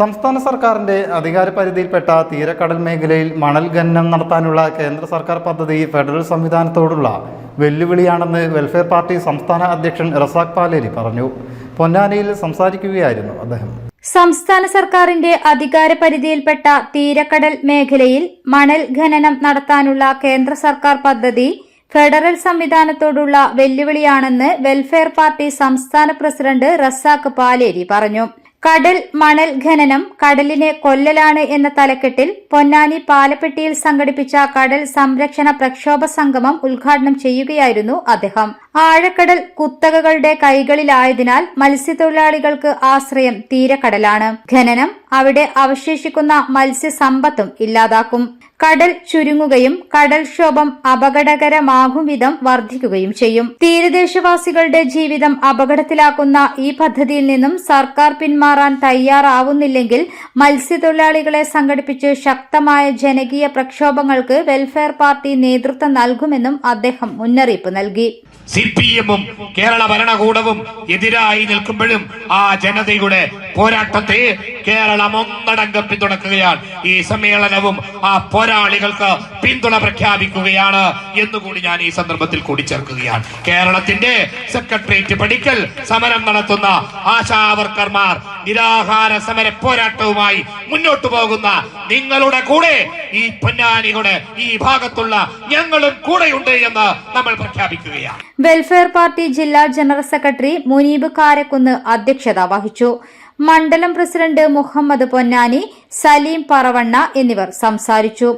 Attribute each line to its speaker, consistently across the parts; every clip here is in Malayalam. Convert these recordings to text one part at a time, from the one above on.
Speaker 1: സംസ്ഥാന സർക്കാരിന്റെ അധികാര പരിധിയിൽപ്പെട്ട തീരക്കടൽ മേഖലയിൽ മണൽ ഖനനം നടത്താനുള്ള കേന്ദ്ര സർക്കാർ പദ്ധതി ഫെഡറൽ സംവിധാനത്തോടുള്ള വെല്ലുവിളിയാണെന്ന് വെൽഫെയർ പാർട്ടി സംസ്ഥാന അധ്യക്ഷൻ റസാഖ് പാലേരി പറഞ്ഞു. പൊന്നാനിയിൽ സംസാരിക്കുകയായിരുന്നു അദ്ദേഹം.
Speaker 2: സംസ്ഥാന സർക്കാരിന്റെ അധികാര പരിധിയിൽപ്പെട്ട തീരക്കടൽ മേഖലയിൽ മണൽ ഖനനം നടത്താനുള്ള കേന്ദ്ര സർക്കാർ പദ്ധതി ഫെഡറൽ സംവിധാനത്തോടുള്ള വെല്ലുവിളിയാണെന്ന് വെൽഫെയർ പാർട്ടി സംസ്ഥാന പ്രസിഡന്റ് റസാഖ് പാലേരി പറഞ്ഞു. കടൽ മണൽ ഖനനം കടലിനെ കൊല്ലലാണ് എന്ന തലക്കെട്ടിൽ പൊന്നാനി പാലപ്പെട്ടിയിൽ സംഘടിപ്പിച്ച കടൽ സംരക്ഷണ പ്രക്ഷോഭ സംഗമം ഉദ്ഘാടനം ചെയ്യുകയായിരുന്നു അദ്ദേഹം. ആഴക്കടൽ കുത്തകകളുടെ കൈകളിലായതിനാൽ മത്സ്യത്തൊഴിലാളികൾക്ക് ആശ്രയം തീരക്കടലാണ് ഖനനം അവിടെ അവശേഷിക്കുന്ന മത്സ്യസമ്പത്തും ഇല്ലാതാക്കും. കടൽ ചുരുങ്ങുകയും കടൽക്ഷോഭം അപകടകരമാകും വിധം വർദ്ധിക്കുകയും ചെയ്യും. തീരദേശവാസികളുടെ ജീവിതം അപകടത്തിലാക്കുന്ന ഈ പദ്ധതിയിൽ നിന്നും സർക്കാർ പിന്മാറാൻ തയ്യാറാവുന്നില്ലെങ്കിൽ മത്സ്യത്തൊഴിലാളികളെ സംഘടിപ്പിച്ച് ശക്തമായ ജനകീയ പ്രക്ഷോഭങ്ങൾക്ക് വെൽഫെയർ പാർട്ടി നേതൃത്വം നൽകുമെന്നും അദ്ദേഹം മുന്നറിയിപ്പ് നൽകി.
Speaker 3: സി പി എമ്മും കേരള ഭരണകൂടവും എതിരായി നിൽക്കുമ്പോഴും ആ ജനതയുടെ പോരാട്ടത്തെ കേരളം ഒന്നടങ്കം പിന്തുണക്കുകയാണ് ഈ സമ്മേളനവും ആ പോരാളികൾക്ക് പിന്തുണ പ്രഖ്യാപിക്കുകയാണ് എന്നുകൂടി ഞാൻ ഈ സന്ദർഭത്തിൽ കൂടിച്ചേർക്കുകയാണ് കേരളത്തിന്റെ സെക്രട്ടേറിയറ്റ് പഠിക്കൽ സമരം നടത്തുന്ന ആശാവർക്കർമാർ നിരാഹാര സമര പോരാട്ടവുമായി മുന്നോട്ടു പോകുന്ന നിങ്ങളുടെ കൂടെ ഈ പൊന്നാനിയുടെ ഈ ഭാഗത്തുള്ള ഞങ്ങളും കൂടെയുണ്ട് എന്ന് നമ്മൾ പ്രഖ്യാപിക്കുകയാണ്.
Speaker 2: വെൽഫെയർ പാർട്ടി ജില്ലാ ജനറൽ സെക്രട്ടറി മുനീബ് കാരക്കുന്ന് അധ്യക്ഷത വഹിച്ചു. മണ്ഡലം പ്രസിഡന്റ് മുഹമ്മദ് പൊന്നാനി സലീം പറവണ്ണ എന്നിവർ സംസാരിച്ചു.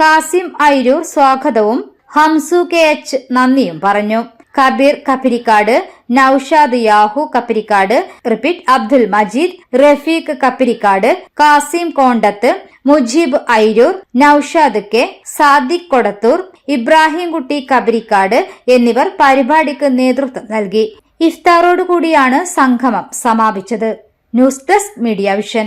Speaker 2: കാസിം ഐരൂർ സ്വാഗതവും ഹംസു കെ എച്ച് നന്ദിയും പറഞ്ഞു. കബീർ കപ്പിരിക്കാട് നൌഷാദ് യാഹു കപ്പിരിക്കാട് റിപ്പീറ്റ് അബ്ദുൽ മജീദ് റഫീഖ് കപ്പിരിക്കാട് കാസിം കോണ്ടത്ത് മുജീബ് ഐരൂർ നൌഷാദ് കെ സാദിഖ് കൊടത്തൂർ ഇബ്രാഹിം കുട്ടി കബരിക്കാട് എന്നിവർ പരിപാടിക്ക് നേതൃത്വം നൽകി. ഇഫ്താറോടുകൂടിയാണ് സംഗമം സമാപിച്ചത്. News desk media vision.